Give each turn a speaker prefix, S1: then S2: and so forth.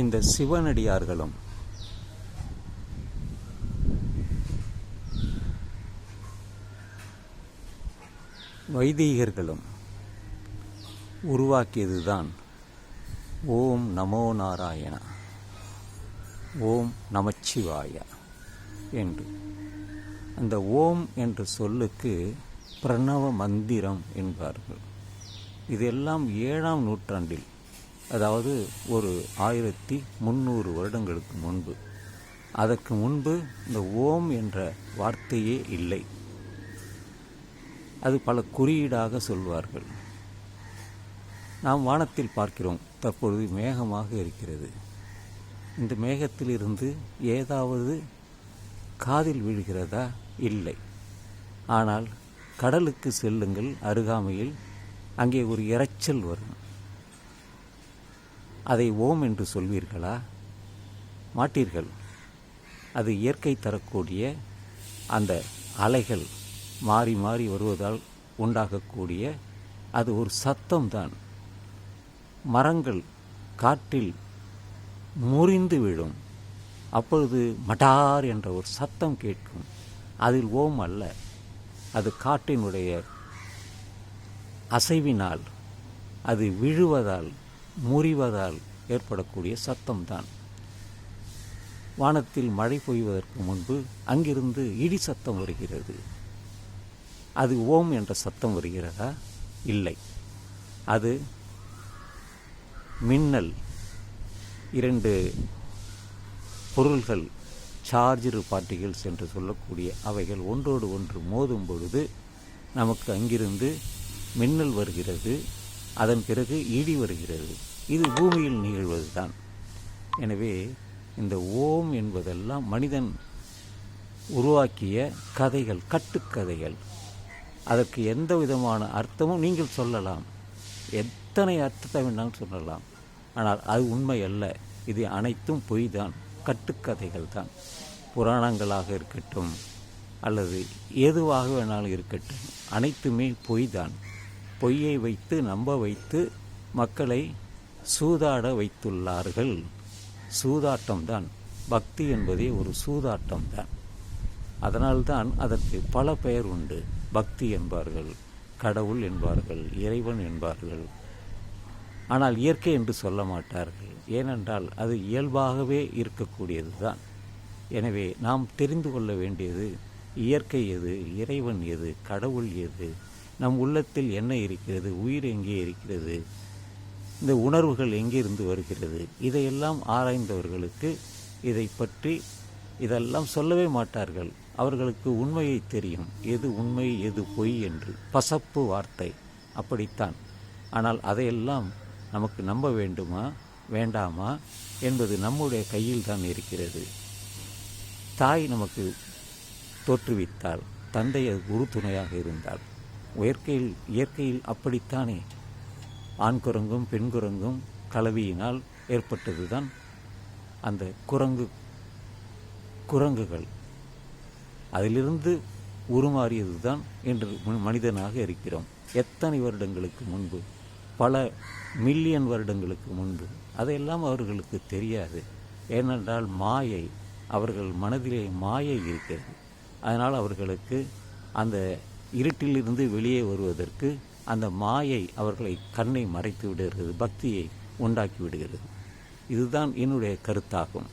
S1: இந்த சிவனடியார்களும் வைதீகர்களும் உருவாக்கியதுதான் ஓம் நமோ நாராயண ஓம் நமச்சிவாய என்று. அந்த ஓம் என்ற சொல்லுக்கு பிரணவ மந்திரம் என்பார்கள். இதெல்லாம் ஏழாம் நூற்றாண்டில் அதாவது ஒரு ஆயிரத்தி முந்நூறு வருடங்களுக்கு முன்பு. அதற்கு முன்பு இந்த ஓம் என்ற வார்த்தையே இல்லை. அது பல குறியீடாக சொல்வார்கள். நாம் வானத்தில் பார்க்கிறோம் தற்பொழுது மேகமாக இருக்கிறது. இந்த மேகத்திலிருந்து ஏதாவது காதில் விழுகிறதா? இல்லை. ஆனால் கடலுக்கு செல்லுங்கள் அருகாமையில் அங்கே ஒரு இரைச்சல் வரும். அதை ஓம் என்று சொல்வீர்களா? மாட்டீர்கள். அது இயற்கை தரக்கூடிய அந்த அலைகள் மாறி மாறி வருவதால் உண்டாகக்கூடிய அது ஒரு சத்தம்தான். மரங்கள் காற்றில் முறிந்து விழும். அப்பொழுது மட்டார் என்ற ஒரு சத்தம் கேட்கும். அதில் ஓம் அல்ல. அது காற்றினுடைய அசைவினால் அது விழுவதால் முறிவதால் ஏற்படக்கூடிய சத்தம்தான். வானத்தில் மழை பொய்வதற்கு முன்பு அங்கிருந்து இடி சத்தம் வருகிறது. அது ஓம் என்ற சத்தம் வருகிறதா? இல்லை. அது மின்னல். இரண்டு பொருள்கள் சார்ஜரு பார்ட்டிகல்ஸ் என்று சொல்லக்கூடிய அவைகள் ஒன்றோடு ஒன்று மோதும் பொழுது நமக்கு அங்கிருந்து மின்னல் வருகிறது. அதன் பிறகு இடி வருகிறது. இது பூமியில் நிகழ்வதுதான். எனவே இந்த ஓம் என்பதெல்லாம் மனிதன் உருவாக்கிய கதைகள் கட்டுக்கதைகள். அதற்கு எந்த விதமான அர்த்தமும் நீங்கள் சொல்லலாம். எத்தனை அர்த்தத்தை வேணாலும் சொல்லலாம். ஆனால் அது உண்மை அல்ல. இது அனைத்தும் பொய் தான் கட்டுக்கதைகள் தான் புராணங்களாக இருக்கட்டும் அல்லது எதுவாக வேணாலும் இருக்கட்டும் அனைத்துமே பொய் தான் பொய்யை வைத்து நம்ப வைத்து மக்களை சூதாட வைத்துள்ளார்கள். சூதாட்டம்தான். பக்தி என்பதே ஒரு சூதாட்டம்தான். அதனால்தான் அதற்கு பல பெயர் உண்டு. பக்தி என்பார்கள் கடவுள் என்பார்கள் இறைவன் என்பார்கள். ஆனால் இயற்கை என்று சொல்ல மாட்டார்கள். ஏனென்றால் அது இயல்பாகவே இருக்கக்கூடியது தான் எனவே நாம் தெரிந்து கொள்ள வேண்டியது இயற்கை எது இறைவன் எது கடவுள் எது நம் உள்ளத்தில் என்ன இருக்கிறது? உயிர் எங்கே இருக்கிறது? இந்த உணர்வுகள் எங்கிருந்து வருகிறது? இதையெல்லாம் ஆராய்ந்தவர்களுக்கு இதை பற்றி இதெல்லாம் சொல்லவே மாட்டார்கள். அவர்களுக்கு உண்மையை தெரியும். எது உண்மை எது பொய் என்று. பசப்பு வார்த்தை. அப்படித்தான். ஆனால் அதையெல்லாம் நமக்கு நம்ப வேண்டுமா? வேண்டாமா? என்பது நம்முடைய கையில் தான் இருக்கிறது. தாய் நமக்கு தோற்றுவித்தால் தந்தை அது குரு துணையாக இருந்தால் இயற்கையில் இயற்கையில் அப்படித்தானே? ஆண் குரங்கும் பெண் குரங்கும் கலவியினால் ஏற்பட்டது தான் அந்த குரங்கு குரங்குகள். அதிலிருந்து உருமாறியது தான் என்று மனிதனாக இருக்கிறோம். எத்தனை வருடங்களுக்கு முன்பு? பல மில்லியன் வருடங்களுக்கு முன்பு. அதையெல்லாம் அவர்களுக்கு தெரியாது. ஏனென்றால் மாயை அவர்கள் மனதிலே மாயை இருக்கிறது. அதனால் அவர்களுக்கு அந்த இருட்டிலிருந்து வெளியே வருவதற்கு அந்த மாயை அவர்களை கண்ணை மறைத்து விடுகிறது பக்தியை உண்டாக்கி விடுகிறது. இதுதான் என்னுடைய கருத்தாகும்.